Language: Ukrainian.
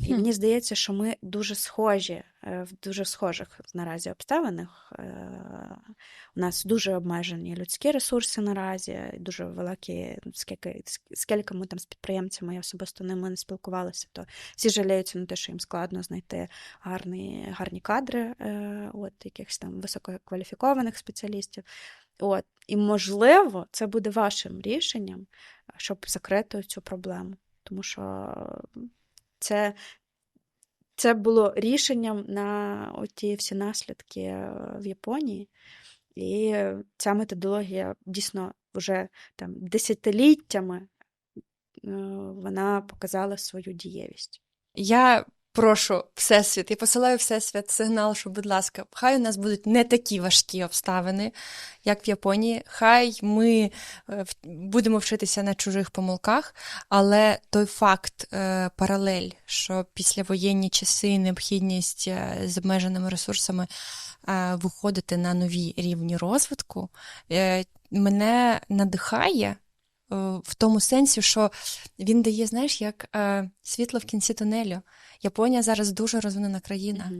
І мені здається, що ми дуже схожі е, в дуже схожих наразі обставинах. Е, У нас дуже обмежені людські ресурси наразі, дуже великі, скільки, скільки ми там з підприємцями, я особисто ними не спілкувалася, то всі жаліються на те, що їм складно знайти гарні, гарні кадри, е, от якихось там висококваліфікованих спеціалістів. От. І, можливо, це буде вашим рішенням, щоб закрити цю проблему. Тому що це, це було рішенням на ті всі наслідки е, в Японії. І ця методологія дійсно вже там десятиліттями е, вона показала свою дієвість. Я прошу Всесвіт, я посилаю Всесвіт сигнал, що, будь ласка, хай у нас будуть не такі важкі обставини, як в Японії. Хай ми е, будемо вчитися на чужих помилках, але той факт, е, паралель, що післявоєнні часи необхідність е, з обмеженими ресурсами виходити на нові рівні розвитку, мене надихає. Е, В тому сенсі, що він дає, знаєш, як е, світло в кінці тунелю. Японія зараз дуже розвинена країна.